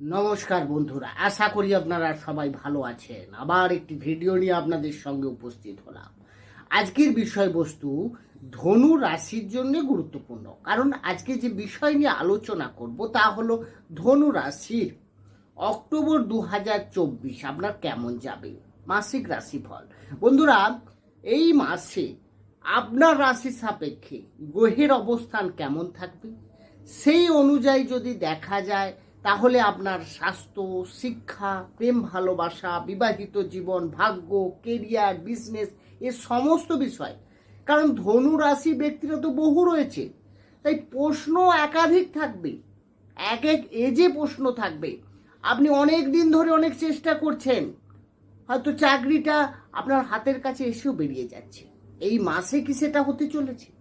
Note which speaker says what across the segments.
Speaker 1: নমস্কার বন্ধুরা, আশা করি আপনারা সবাই ভালো আছেন। আবার একটি ভিডিও নিয়ে আপনাদের সঙ্গে উপস্থিত হলাম। আজকের বিষয়বস্তু, ধনু রাশির জন্য গুরুত্বপূর্ণ। কারণ আজকে যে বিষয় নিয়ে আলোচনা করব তা হলো ধনু রাশির অক্টোবর দু হাজার চব্বিশ, আপনার কেমন যাবে? মাসিক রাশিফল। বন্ধুরা, এই মাসে আপনার রাশি সাপেক্ষে গ্রহের অবস্থান কেমন থাকবে? সেই অনুযায়ী যদি দেখা যায় তাহলে আপনার স্বাস্থ্য, শিক্ষা, প্রেম ভালোবাসা, বিবাহিত জীবন, ভাগ্য কেরিয়ার বিজনেস এ সমস্ত বিষয়। কারণ ধনু রাশি ব্যক্তিরা তো বহু রয়েছে। তাই প্রশ্ন একাধিক থাকবে। এক এক এজে প্রশ্ন থাকবে। আপনি অনেক দিন ধরে অনেক চেষ্টা করছেন। হয়তো চাকরিটা আপনার হাতের কাছে এসেও বেরিয়ে যাচ্ছে। এই মাসে কি সেটা হতে চলেছে?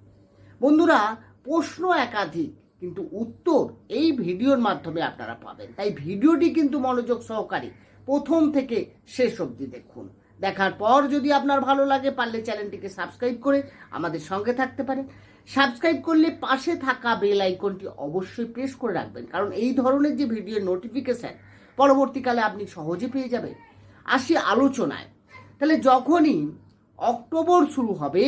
Speaker 1: বন্ধুরা, প্রশ্ন একাধিক। কিন্তু উত্তর এই ভিডিওর মাধ্যমে আপনারা পাবেন। তাই ভিডিওটি কিন্তু মনোযোগ সহকারে প্রথম থেকে শেষ অবধি দেখুন। দেখার পর যদি আপনার ভালো লাগে, পারলে চ্যানেলটিকে সাবস্ক্রাইব করে আমাদের সঙ্গে থাকতে পারেন। সাবস্ক্রাইব করলে পাশে থাকা বেল আইকনটি অবশ্যই প্রেস করে রাখবেন, কারণ এই ধরনের যে ভিডিও নোটিফিকেশন পরবর্তীকালে আপনি সহজে পেয়ে যাবেন। আসি আলোচনায়। তাহলে যখনই অক্টোবর শুরু হবে,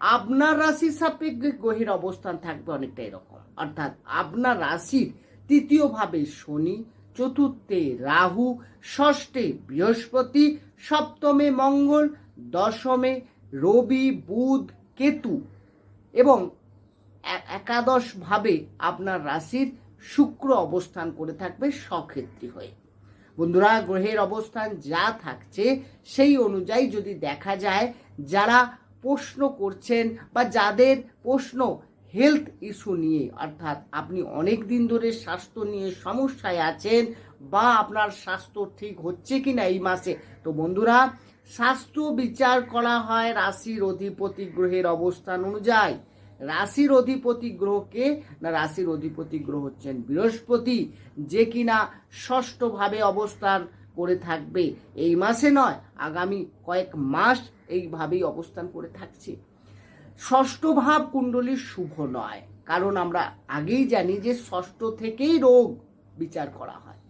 Speaker 1: আপনার রাশির সাপেক্ষে গ্রহের অবস্থান থাকবে অনেকটা এরকম। অর্থাৎ আপনার রাশির তৃতীয় ভাবে শনি, চতুর্থে রাহু, ষষ্ঠে বৃহস্পতি, সপ্তমে মঙ্গল, দশমে রবি, বুধ, কেতু এবং এ- একাদশ ভাবে আপনার রাশির শুক্র অবস্থান করে থাকবে সক্ষেত্রী হয়ে। বন্ধুরা, গ্রহের অবস্থান যা থাকছে সেই অনুযায়ী যদি দেখা যায়, যারা প্রশ্ন করছেন বা যাদের প্রশ্ন হেলথ ইস্যু নিয়ে, অর্থাৎ আপনি অনেক দিন ধরে স্বাস্থ্য নিয়ে সমস্যায় আছেন বা আপনার স্বাস্থ্য ঠিক হচ্ছে কি না এই মাসে। তো বন্ধুরা, স্বাস্থ্য বিচার করা হয় রাশির অধিপতি গ্রহের অবস্থান অনুযায়ী। রাশির অধিপতি গ্রহকে না রাশির অধিপতি গ্রহ হচ্ছেন বৃহস্পতি, যে কিনা ষষ্ঠভাবে অবস্থান করে থাকবে। এই মাসে নয়, আগামী কয়েক মাস এইভাবেই অবস্থান করে থাকছে। ষষ্ঠ ভাব কুণ্ডলীর শুভ নয়। কারণ আমরা আগেই জানি যে ষষ্ঠ থেকেই রোগ বিচার করা হয়।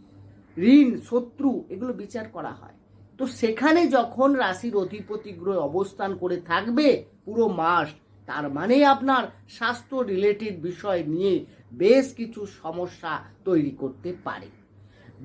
Speaker 1: ঋণ, শত্রু এগুলো বিচার করা হয়। তো সেখানে যখন রাশির অধিপতি গ্রহ অবস্থান করে থাকবে পুরো মাস, তার মানে আপনার স্বাস্থ্য রিলেটেড বিষয় নিয়ে বেশ কিছু সমস্যা তৈরি করতে পারে।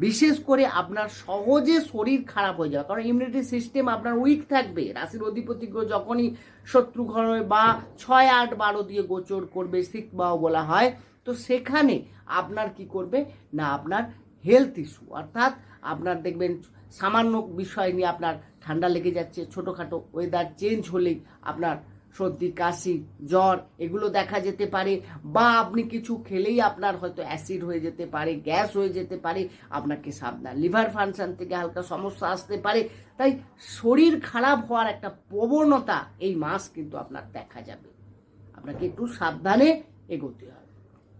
Speaker 1: বিশেষ করে আপনার সহজে শরীর খারাপ হয়ে যাবে। কারণ ইমিউনিটি সিস্টেম আপনার উইক থাকবে। রাশির অধিপতি গ্রহ যখনই শত্রু ঘরে বা ছয় আট বারো দিয়ে গোচর করবে শিখবাও বলা হয়, তো সেখানে আপনার কি করবে? না, আপনার হেলথ ইস্যু অর্থাৎ আপনার দেখবেন সামান্য বিষয় নিয়ে আপনার ঠান্ডা লেগে যাচ্ছে, ছোটোখাটো ওয়েদার চেঞ্জ হলেই আপনার সর্দি, কাশি, জ্বর, এগুলো দেখা যেতে পারে। বা আপনি কিছু খেলেই আপনার হয়তো অ্যাসিড হয়ে যেতে পারে, গ্যাস হয়ে যেতে পারে, আপনাকে সাবধান। লিভার ফাংশন থেকে হালকা সমস্যা আসতে পারে। তাই শরীর খারাপ হওয়ার একটা প্রবণতা এই মাস কিন্তু আপনার দেখা যাবে। আপনাকে একটু সাবধানে এগোতে হবে।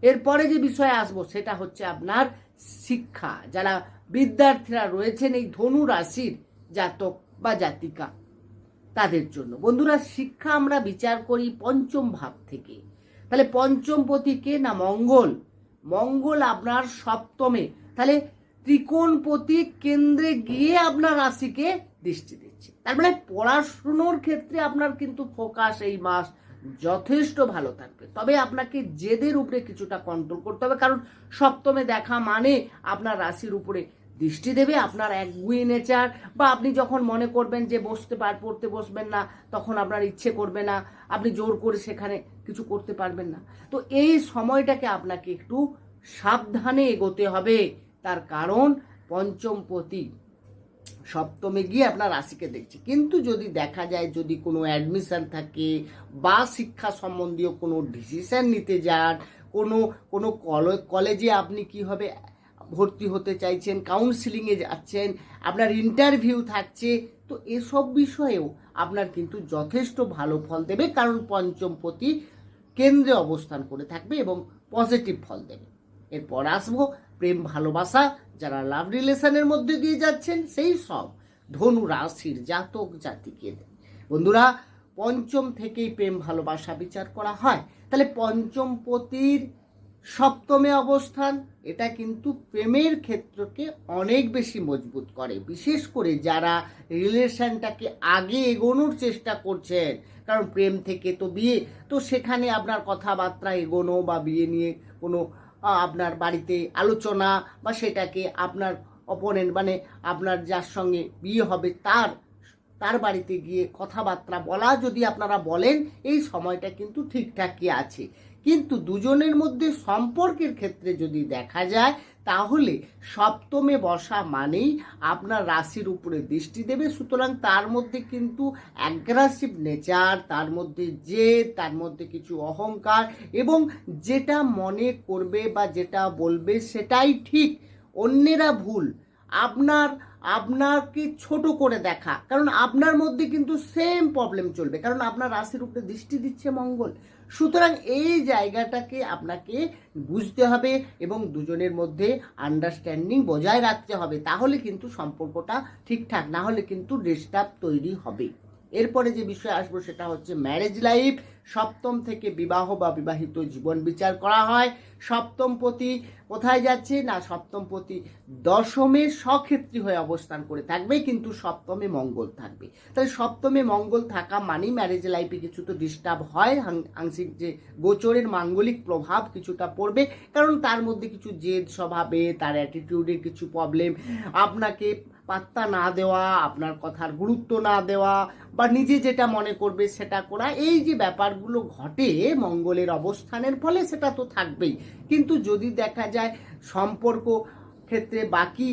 Speaker 1: এরপরে যে বিষয়ে আসব, সেটা হচ্ছে আপনার শিক্ষা। যারা বিদ্যার্থীরা রয়েছেন এই ধনু রাশির জাতক বা জাতিকা তাদের জন্য। বন্ধুরা, শিক্ষা আমরা বিচার করি পঞ্চম ভাব থেকে। তাহলে পঞ্চম পতিকে না মঙ্গল? মঙ্গল আপনার সপ্তমে। তাহলে ত্রিকোণ ত্রিকোণপতি কেন্দ্রে গিয়ে আপনার রাশিকে দৃষ্টি দিচ্ছে। তার মানে পড়াশুনোর ক্ষেত্রে আপনার কিন্তু ফোকাস এই মাস যথেষ্ট ভালো থাকবে। তবে আপনাকে জেদের উপরে কিছুটা কন্ট্রোল করতে হবে। কারণ সপ্তমে দেখা মানে আপনার রাশির উপরে দৃষ্টি দেবে, আপনার এক গুই নেচার। বা আপনি যখন মনে করবেন যে বসতে পার, পড়তে বসবেন না, তখন আপনার ইচ্ছে করবে না, আপনি জোর করে সেখানে কিছু করতে পারবেন না। তো এই সময়টাকে আপনাকে একটু সাবধানে এগোতে হবে। তার কারণ পঞ্চম পঞ্চমপতি, সপ্তমে গিয়ে আপনার রাশিকে দেখছে। কিন্তু যদি দেখা যায়, যদি কোনো অ্যাডমিশন থাকে, বা শিক্ষা সম্বন্ধীয় কোনো ডিসিশন নিতে যান, কোনো কোনো কলে- কলেজে আপনি কি হবে ভর্তি হতে চাইছেন কাউন্সিলিংয়ে যাচ্ছেন, আপনার ইন্টারভিউ থাকছে, তো এসব বিষয়েও আপনার কিন্তু যথেষ্ট ভালো ফল দেবে, কারণ পঞ্চম পঞ্চমপতি কেন্দ্রে অবস্থান করে থাকবে এবং পজিটিভ ফল দেবে। এরপর আসব প্রেম ভালোবাসা, যারা লাভ রিলেশনের মধ্যে দিয়ে যাচ্ছেন, সেই সব ধনু রাশির জাতক জাতিকে বন্ধুরা, পঞ্চম থেকেই প্রেম ভালোবাসা বিচার করা হয়। তাহলে পঞ্চম পতির সপ্তমে অবস্থান, এটা কিন্তু প্রেমের ক্ষেত্রকে অনেক বেশি মজবুত করে। বিশেষ করে যারা রিলেশনটাকে আগে এগোনোর চেষ্টা করছেন, কারণ প্রেম থেকে তো বিয়ে, তো সেখানে আপনার কথাবার্তা এগোনো বা বিয়ে নিয়ে কোনো আপনার বাড়িতে আলোচনা বা সেটাকে আপনার অপোনেন্ট মানে আপনার যার সঙ্গে বিয়ে হবে তার তার বাড়িতে গিয়ে কথাবার্তা বলা যদি আপনারা বলেন, এই সময়টা কিন্তু ঠিকঠাকই আছে। কিন্তু দুজনের মধ্যে সম্পর্কের ক্ষেত্রে যদি দেখা যায়, তাহলে সপ্তমে বসা মানেই আপনার রাশির উপরে দৃষ্টি দেবে। সুতরাং তার মধ্যে কিন্তু অ্যাগ্রাসিভ নেচার তার মধ্যে জেদ, তার মধ্যে কিছু অহংকার এবং যেটা মনে করবে বা যেটা বলবে সেটাই ঠিক। অন্যেরা ভুল। আপনার আপনাকে ছোট করে দেখা। কারণ আপনার মধ্যে কিন্তু সেম প্রবলেম চলবে। কারণ আপনার রাশির উপরে দৃষ্টি দিচ্ছে মঙ্গল। সুতরাং এই জায়গাটাকে আপনাকে বুঝতে হবে এবং দুজনের মধ্যে আন্ডারস্ট্যান্ডিং বজায় রাখতে হবে। তাহলে কিন্তু সম্পর্কটা ঠিকঠাক, না হলে কিন্তু ডিস্টার্ব তৈরি হবে। এরপরে যে বিষয় আসব সেটা হচ্ছে ম্যারেজ লাইফ সপ্তম থেকে বিবাহ বা বিবাহিত জীবন বিচার করা হয়। সপ্তম পতি কোথায় যাচ্ছে? না, সপ্তম পতি দশমে সক্ষেত্রী হয়ে অবস্থান করে থাকবে, কিন্তু সপ্তমে মঙ্গল থাকবে। তাহলে সপ্তমে মঙ্গল থাকা মানেই ম্যারেজ লাইফে কিছু তো ডিস্টার্ব হয় আংশিক যে গোচরের মাঙ্গলিক প্রভাব কিছুটা পড়বে, কারণ তার মধ্যে কিছু জেদ স্বভাবে, তার অ্যাটিটিউডের কিছু প্রবলেম আপনাকে পাত্তা না দেওয়া, আপনার কথার গুরুত্ব না দেওয়া বা নিজে যেটা মনে করবে সেটা করা, এই যে ব্যাপারগুলো ঘটে মঙ্গলের অবস্থানের ফলে সেটা তো থাকবেই। কিন্তু যদি দেখা যায় সম্পর্ক ক্ষেত্রে বাকি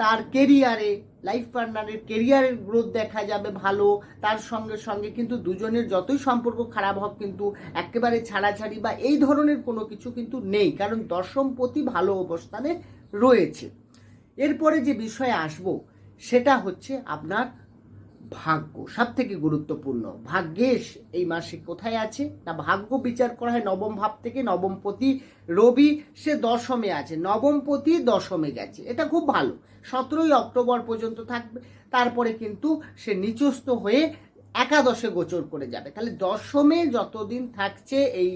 Speaker 1: তার কেরিয়ারে লাইফ পার্টনারের কেরিয়ারের গ্রোথ দেখা যাবে ভালো, তার সঙ্গে সঙ্গে কিন্তু দুজনের যতই সম্পর্ক খারাপ হোক কিন্তু একেবারে ছাড়াছাড়ি বা এই ধরনের কোনো কিছু কিন্তু নেই, কারণ দশমপতি ভালো অবস্থানে রয়েছে। এরপরে যে বিষয়ে আসব, সেটা হচ্ছে আপনার ভাগ্য সব থেকে গুরুত্বপূর্ণ। ভাগ্যেশ এই মাসে কোথায় আছে? না, ভাগ্য বিচার করা হয় নবম ভাব থেকে নবমপতি রবি, সে দশমে আছে। নবমপতি দশমে গেছে। এটা খুব ভালো। সতেরোই অক্টোবর পর্যন্ত থাকবে। তারপরে কিন্তু সে নিচস্থ হয়ে একাদশে গোচর করে যাবে। তাহলে দশমে যতদিন থাকছে এই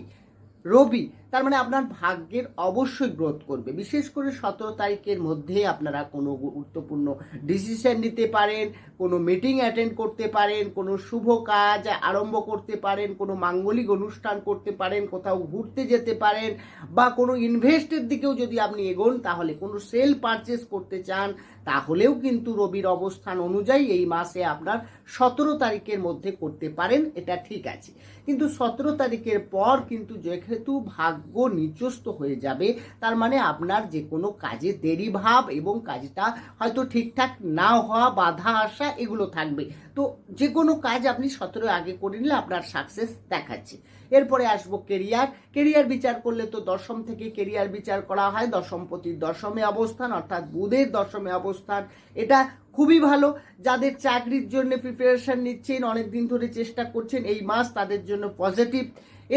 Speaker 1: রবি তার মানে আপনার ভাগ্যের অবশ্যই গ্রোথ করবে। বিশেষ করে সতেরো তারিখের মধ্যে আপনারা কোনো গুরুত্বপূর্ণ ডিসিশন নিতে পারেন, কোনো মিটিং অ্যাটেন্ড করতে পারেন, কোনো শুভ কাজ আরম্ভ করতে পারেন, কোনো মাঙ্গলিক অনুষ্ঠান করতে পারেন, কোথাও ঘুরতে যেতে পারেন, বা কোনো ইনভেস্টের দিকেও যদি আপনি এগোন, তাহলে কোনো সেল পারচেস করতে চান, তাহলেও কিন্তু রবির অবস্থান অনুযায়ী এই মাসে আপনার সতেরো তারিখের মধ্যে করতে পারেন, এটা ঠিক আছে। কিন্তু সতেরো তারিখের পর কিন্তু যেহেতু ভাগ্য নিচস্ত হয়ে যাবে, তার মানে আপনার যে কোনো কাজে দেরি ভাব এবং কাজটা হয়তো ঠিকঠাক না হওয়া, বাধা আসা, এগুলো থাকবে। তো যে কোনো কাজ আপনি সতেরো আগে করে নিলে আপনার সাকসেস দেখাচ্ছে। এরপরে আসব কেরিয়ার কেরিয়ার বিচার করলে তো দশম থেকে কেরিয়ার বিচার করা হয়। দশমপতির দশমে অবস্থান, অর্থাৎ বুধের দশমে অবস্থান। এটা খুবই ভালো। যাদের চাকরির জন্য প্রিপারেশন নিচ্ছেন অনেক দিন ধরে চেষ্টা করছেন, এই মাস তাদের জন্য পজিটিভ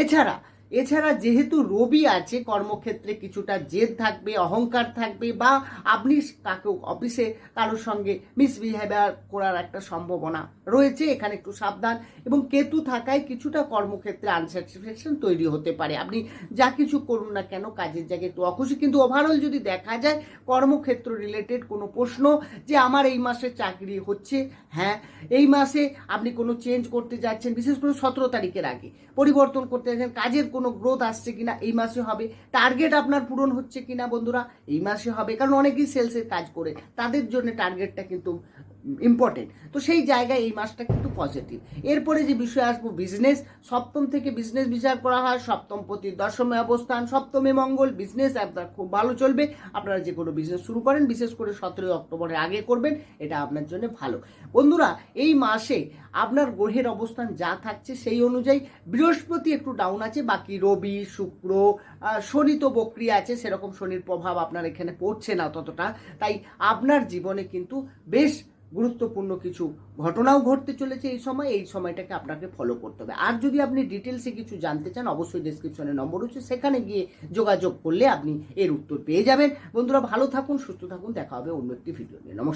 Speaker 1: এছাড়া এছাড়া যেহেতু রবি আছে, কর্মক্ষেত্রে কিছুটা জেদ থাকবে, অহংকার থাকবে বা আপনি কাকে, অফিসে কারোর সঙ্গে মিসবিহেভিয়ার করার একটা সম্ভাবনা রয়েছে, এখানে একটু সাবধান। এবং কেতু থাকায় কিছুটা কর্মক্ষেত্রে আনস্যাটিসফ্যাকশন তৈরি হতে পারে। আপনি যা কিছু করুন না কেন, কাজের জায়গায় একটু অখুশি। কিন্তু ওভারঅল যদি দেখা যায়, কর্মক্ষেত্র রিলেটেড কোনো প্রশ্ন যে আমার এই মাসে চাকরি হচ্ছে হ্যাঁ এই মাসে আপনি কোনো চেঞ্জ করতে যাচ্ছেন, বিশেষ করে সতেরো তারিখের আগে, পরিবর্তন করতে যাচ্ছেন, কাজের কোনো গ্রোথ আসছে কিনা, এই মাসে হবে। টার্গেট আপনার পূরণ হচ্ছে কিনা বন্ধুরা, এই মাসে হবে। কারণ অনেকেই সেলসের কাজ করে, তাদের জন্য টার্গেটটা কিন্তু ইম্পর্টেন্ট তো সেই জায়গায় এই মাসটা কিন্তু পজিটিভ এরপরে যে বিষয়ে আসব বিজনেস সপ্তম থেকে বিজনেস বিচার করা হয়। সপ্তম প্রতি দশমে অবস্থান, সপ্তমে মঙ্গল। বিজনেস আপনার খুব ভালো চলবে। আপনারা যে কোনো বিজনেস শুরু করেন, বিশেষ করে সতেরোই অক্টোবরের আগে করবেন, এটা আপনার জন্য ভালো। বন্ধুরা, এই মাসে আপনার গ্রহের অবস্থান যা থাকছে সেই অনুযায়ী বৃহস্পতি একটু ডাউন আছে, বাকি রবি, শুক্র শনি তো বক্রি আছে, সেরকম শনির প্রভাব আপনার এখানে পড়ছে না ততটা। তাই আপনার জীবনে কিন্তু বেশ গুরুত্বপূর্ণ কিছু ঘটনাও ঘটতে চলেছে এই সময়, এই সময়টাকে আপনাকে ফলো করতে হবে। আর যদি আপনি ডিটেলসে কিছু জানতে চান, অবশ্যই ডিসক্রিপশনে নম্বর রয়েছে, সেখানে গিয়ে যোগাযোগ করলে আপনি এর উত্তর পেয়ে যাবেন। বন্ধুরা, ভালো থাকুন, সুস্থ থাকুন, দেখা হবে অন্য একটি ভিডিও নিয়ে। নমস্কার।